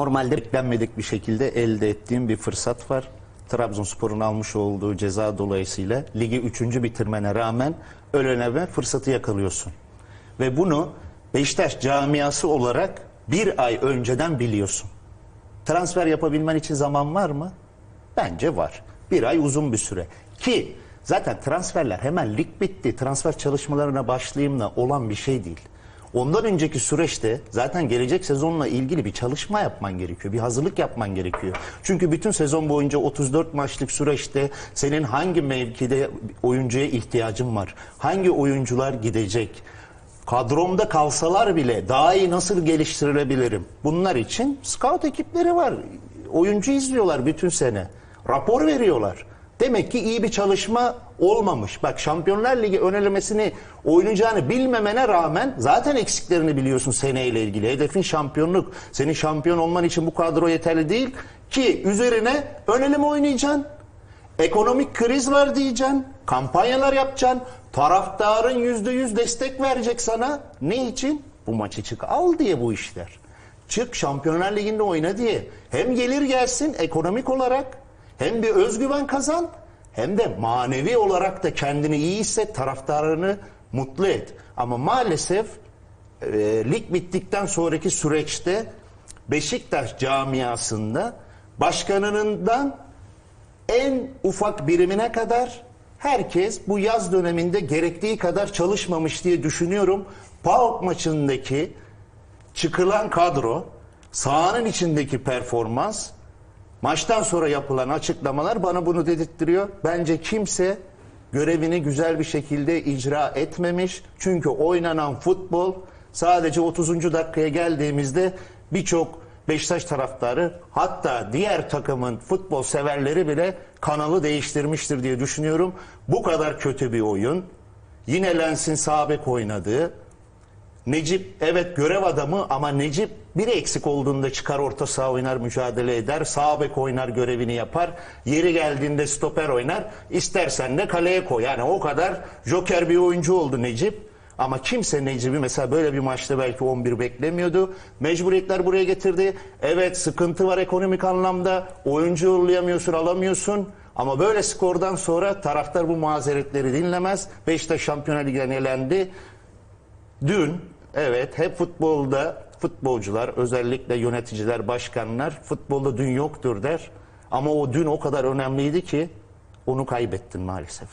Normalde beklenmedik bir şekilde elde ettiğim bir fırsat var. Trabzonspor'un almış olduğu ceza dolayısıyla ligi üçüncü bitirmene rağmen öleneme fırsatı yakalıyorsun. Ve bunu Beşiktaş camiası olarak bir ay önceden biliyorsun. Transfer yapabilmen için zaman var mı? Bence var. Bir ay uzun bir süre. Ki zaten transferler hemen lig bitti. Transfer çalışmalarına başlayayımla olan bir şey değil. Ondan önceki süreçte zaten gelecek sezonla ilgili bir çalışma yapman gerekiyor. Bir hazırlık yapman gerekiyor. Çünkü bütün sezon boyunca 34 maçlık süreçte senin hangi mevkide oyuncuya ihtiyacın var? Hangi oyuncular gidecek? kadromda kalsalar bile daha iyi nasıl geliştirebilirim? Bunlar için scout ekipleri var. Oyuncu izliyorlar bütün sene. Rapor veriyorlar. Demek ki iyi bir çalışma olmamış. Bak Şampiyonlar Ligi önelemesini oynayacağını bilmemene rağmen zaten eksiklerini biliyorsun seneyle ilgili. Hedefin şampiyonluk. Senin şampiyon olman için bu kadro yeterli değil ki üzerine öneleme oynayacaksın. Ekonomik kriz var diyeceksin. Kampanyalar yapacaksın. Taraftarın yüzde yüz destek verecek sana. Ne için? Bu maçı çık al diye bu işler. Çık Şampiyonlar Ligi'nde oyna diye. Hem gelir gelsin ekonomik olarak hem bir özgüven kazan hem de manevi olarak da kendini iyi hisset taraftarını mutlu et. Ama maalesef e, lig bittikten sonraki süreçte Beşiktaş camiasında başkanından en ufak birimine kadar herkes bu yaz döneminde gerektiği kadar çalışmamış diye düşünüyorum. PAOK maçındaki çıkılan kadro, sahanın içindeki performans, maçtan sonra yapılan açıklamalar bana bunu dedirttiriyor. Bence kimse görevini güzel bir şekilde icra etmemiş. Çünkü oynanan futbol sadece 30. dakikaya geldiğimizde birçok Beşiktaş taraftarı hatta diğer takımın futbol severleri bile kanalı değiştirmiştir diye düşünüyorum. Bu kadar kötü bir oyun. Yine Lens'in sağ bek oynadığı. Necip evet görev adamı ama Necip biri eksik olduğunda çıkar orta saha oynar mücadele eder. Sağ bek oynar görevini yapar. Yeri geldiğinde stoper oynar. İstersen de kaleye koy. Yani o kadar joker bir oyuncu oldu Necip. Ama kimse Necip'i mesela böyle bir maçta belki 11 beklemiyordu. Mecburiyetler buraya getirdi. Evet sıkıntı var ekonomik anlamda. Oyuncu yollayamıyorsun, alamıyorsun. Ama böyle skordan sonra taraftar bu mazeretleri dinlemez. Beşiktaş Şampiyonlar Ligi'den elendi. Dün evet hep futbolda futbolcular özellikle yöneticiler, başkanlar futbolda dün yoktur der. Ama o dün o kadar önemliydi ki onu kaybettin maalesef.